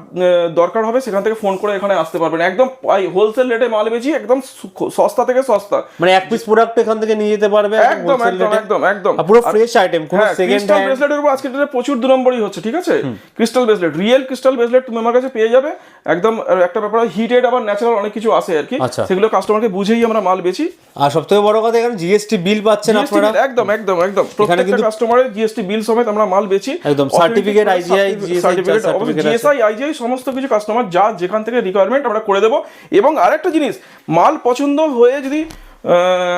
দরকার হবে সেখান থেকে ফোন করে এখানে আসতে পারবেন। একদম হোলসেল রেটে মাল বেচি একদম সস্তা থেকে সস্তা। মানে এক পিস প্রোডাক্ট এখান থেকে নিয়ে যেতে পারবে একদম একদম একদম একদম পুরো ফ্রেশ আইটেম কোনো সেকেন্ড হ্যান্ড ব্রেসলেটের উপর আজকে ডেটে প্রচুর দু নম্বরই হচ্ছে ঠিক আছে? Crystal bracelet real crystal bracelet তুমি আমার কাছে পেয়ে যাবে। একদম একটা ব্যাপার হিটেড আবার ন্যাচারাল অনেক কিছু আছে আর কি। আচ্ছা। সেগুলো কাস্টমারকে বুঝেই আমরা মাল বেচি। আর সব থেকে বড় কথা এখানে জিএসটি বিল পাচ্ছেন আপনারা। Bill, একদম একদম একদম। প্রত্যেকটা কাস্টমারের জিএসটি বিল সমেত আমরা মাল বেচি। একদম, IGI, GSI, certificate GSI IGI সমস্ত কিছু কাস্টমার যা যেখান থেকে রিকোয়ারমেন্ট আমরা করে দেবো। এবং আরেকটা জিনিস মাল পছন্দ হয়ে যদি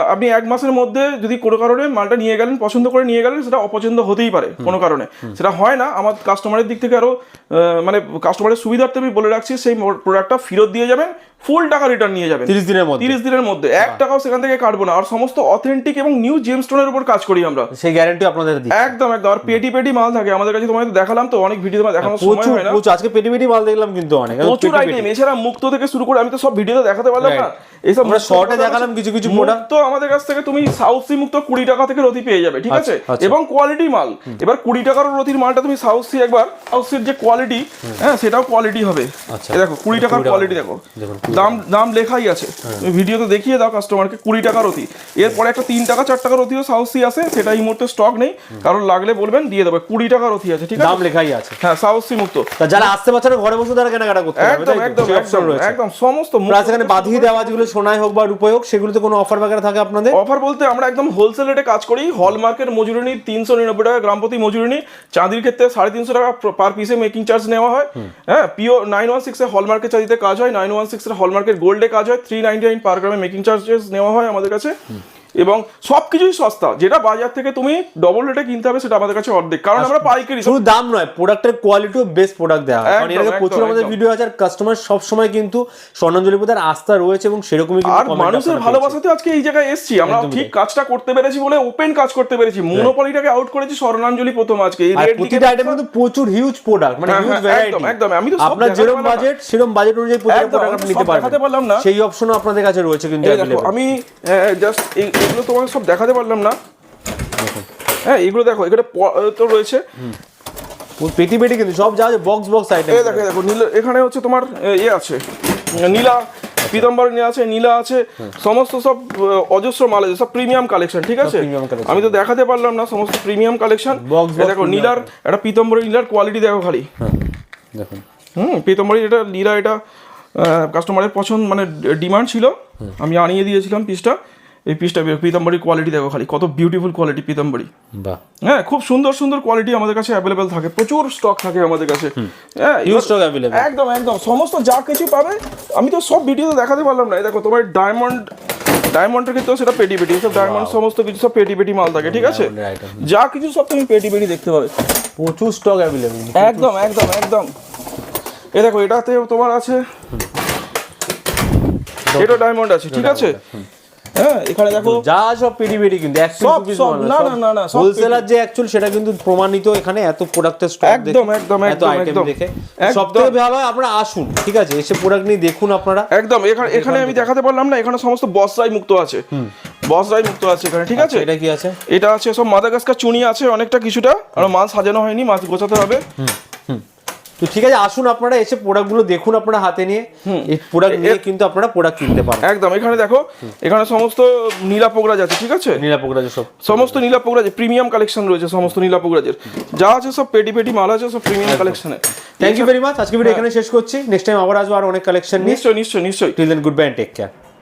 আপনি এক মাসের মধ্যে যদি কোনো কারণে মালটা নিয়ে গেলেন পছন্দ করে নিয়ে গেলেন সেটা অপছন্দ হতেই পারে কোনো কারণে। সেটা হয় না আমার কাস্টমারের দিক থেকে আরও আহ, মানে কাস্টমারের সুবিধার্থে আমি বলে রাখছি সেই প্রোডাক্টটা ফেরত দিয়ে যাবেন ফুল টাকা রিটার্ন নিয়ে যাবেন। তিরিশ দিনের মধ্যে। তিরিশ দিনের মধ্যে। এক টাকাও সেখান থেকে কাটবো না। আর সমস্ত অথেন্টিক এবং নিউ জেমস জেমস্টোনের উপর কাজ করি আমরা। সেই গ্যারান্টি আপনাদের দিই একদম একদম। আর পেটি পেটি মাল থাকে। আমাদের কাছে তোমাদের দেখালাম তো অনেক ভিডিও তোমার দেখানোর সময় হয় না। আজকে পেটি পেটি মাল দেখলাম কিন্তু অনেক। প্রচুর। আইটেম এছাড়া মুক্ত থেকে শুরু করে আমি তো সব ভিডিওতে দেখাতে পারলাম না। এইসব আমরা শর্টে দেখালাম কিছু কিছু product। মুক্ত আমাদের কাছ থেকে তুমি সাউথ সি মুক্ত কুড়ি টাকা থেকে রতি পেয়ে যাবে ঠিক আছে? আচ্ছা। এবং কোয়ালিটি মাল। এবার কুড়ি টাকার রতির মালটা তুমি সাউথ সি একবার সাউথ সির যে কোয়ালিটি হ্যাঁ সেটাও কোয়ালিটি হবে। আচ্ছা। দেখো কুড়ি টাকার কোয়ালিটি দেখো। দাম দাম লেখাই আছে। তুমি ভিডিওতে দেখিয়ে দাও কাস্টমারকে কুড়ি টাকার অতি। এরপরে একটা তিন টাকা চার টাকার রতিও সাউথ সি আছে সেটা এই মুহূর্তে স্টক নেই। কারণ লাগলে বলবেন দিয়ে দেবে। কুড়ি টাকার রতি আছে ঠিক আছে? দাম লেখাই আছে। হ্যাঁ সাউথ সি মুক্ত যারা আসতে পারছে না ঘরে বসে তারা কেনাকাটা করতে পারবে একদম একদম একদম একদম সমস্ত প্লাস এখানে বাঁধিয়ে দেওয়া যেগুলো সোনায় হোক বা রূপে হোক সেগুলোতে কোনো অফার বাগেরা থাকে আপনাদের? অফার বলতে আমরা একদম হোলসেল রেটে কাজ করি। হলমার্কের মজুরি নিই তিনশো নিরানব্বই টাকা গ্রাম প্রতি মজুরি নিই চাঁদির ক্ষেত্রে সাড়ে তিনশো টাকা পার পিসে মেকিং চার্জ নেওয়া হয়। হ্যাঁ পিও নাইন ওয়ান সিক্সে হলমার্কের চাঁদিতে কাজ হয়। নাইন ওয়ান সিক্সের হলমার্কের গোল্ডে কাজ হয় থ্রি নাইনটি নাইন পার গ্রামে মেকিং চার্জেস নেওয়া হয় আমাদের কাছে। এবং সব কিছুই সস্তা। যেটা বাজার থেকে তুমি ডবল রেটে কিনতে হবে সেটা আমাদের কাছে অর্ধেক। কারণ আমরা পাইকারি শুধু দাম নয় প্রোডাক্টের কোয়ালিটিও বেস্ট প্রোডাক্ট দেওয়া হয়। কারণ এর প্রচুর আমাদের ভিডিও আছে আর কাস্টমার সব সময় কিন্তু স্বর্ণাঞ্জলি প্রদার আস্থা রয়েছে এবং সেরকমই কিন্তু আর মানুষের ভালোবাসাতে আজকে এই জায়গায় এসেছি। আমরা ঠিক কাজটা করতে পেরেছি বলে ওপেন কাজ করতে পেরেছি। মনোপলিটাকে আউট করেছি স্বর্ণাঞ্জলি প্রথম আজকে। এই রেট প্রতিটা আইটেম কিন্তু প্রচুর হিউজ প্রোডাক্ট মানে হ্যাঁ, হিউজ হ্যাঁ, ভ্যারাইটি একদম, একদম। আমি তো আপনার যেরকম বাজেট সেরকম বাজেট অনুযায়ী প্রতিটা প্রোডাক্ট আপনি নিতে পারলাম পারবেন। না। সেই অপশনও আপনাদের কাছে রয়েছে কিন্তু। আমি জাস্ট এগুলো তোমাকে সব দেখাতে পারলাম না। হ্যাঁ এগুলো দেখো এখানে তো রয়েছে। পেটি পেটি কিন্তু সব যা বক্স বক্স আইটেম এই দেখো দেখো নীল এখানে হচ্ছে তোমার ইয়ে আছে। নীলা পিতাম্বর নিয়ে আছে নীলা আছে সমস্ত সব অজস্র মাল আছে সব প্রিমিয়াম কালেকশন ঠিক আছে? আমি তো দেখাতে পারলাম না সমস্ত প্রিমিয়াম কালেকশন দেখো নীলার একটা পিতাম্বরের নীলার কোয়ালিটি দেখো খালি। দেখুন হুম পিতাম্বরী এটা নীলা এটা কাস্টমারের পছন্দ মানে ডিমান্ড ছিল। আমি আনিয়ে দিয়েছিলাম পিসটা এই পিসটা পিতাম্বরীর কোয়ালিটি দেখো খালি কত বিউটিফুল কোয়ালিটি পিতাম্বরী। হ্যাঁ খুব সুন্দর সুন্দর কোয়ালিটি আমাদের কাছে অ্যাভেলেবেল থাকে প্রচুর স্টক থাকে আমাদের কাছে। হ্যাঁ স্টক অ্যাভেলেবল একদম একদম সমস্ত যা কিছু পাবে আমি তো সব ভিডিওতে দেখাতে পারলাম না। দেখো তোমার ডায়মন্ড ডায়মন্ডের ক্ষেত্রেও সেটা পেটি পেটি সব ডায়মন্ড সমস্ত কিছু সব পেটি পেটি মাল থাকে ঠিক আছে। যা কিছু সব তুমি পেটি পেটি দেখতে পাবে। প্রচুর স্টক অ্যাভেলেবেল একদম একদম একদম। এ দেখো এটাতে তোমার আছে এটা ডায়মন্ড আছে ঠিক আছে? হ্যাঁ এখানে দেখো। যা সব পেটি কিন্তু সব, সব, না, না, না, না, হোলসেলার যে অ্যাকচুয়াল সেটা কিন্তু প্রমাণিত এখানে এত প্রোডাক্টের স্টক একদম, একদম, একদম, একদম। দেখে। ভালো হয় আপনারা আসুন ঠিক আছে? এসে প্রোডাক্ট নিয়ে দেখুন আপনারা। একদম এখানে এখানে আমি দেখাতে পারলাম না এখানে সমস্ত মুক্ত আছে। মুক্ত আছে এখানে ঠিক আছে? এটা কি আছে? এটা আছে সব মাদাগাস্কার চুনি আছে অনেকটা কিছুটা আর মাছ সাজানো হয়নি মাছ গোছাতে হবে। তো ঠিক আছে আসুন আপনারা এসে প্রোডাক্টগুলো দেখুন আপনারা হাতে নিয়ে। এই প্রোডাক্ট নিয়ে কিন্তু আপনারা প্রোডাক্ট কিনতে পারেন একদম এখানে দেখো এখানে সমস্ত নীলা পোগরাজ আছে ঠিক আছে? নিরাপকরা সব। সমস্ত নীলা পোগরাজ প্রিমিয়াম কালেকশন রয়েছে সমস্ত নীলা পোগরাজের। যা আছে সব পেটি পেটি মাল আছে সব প্রিমিয়াম কালেকশনে থ্যাংক ইউ ভেরি মাচ আজকে ভিডিও এখানে শেষ করছি। নেক্সট টাইম আবার আসব আর অনেক কালেকশন নিয়ে। নিশ্চয়ই নিশ্চয়ই নিশ্চয়ই। Till then goodbye take care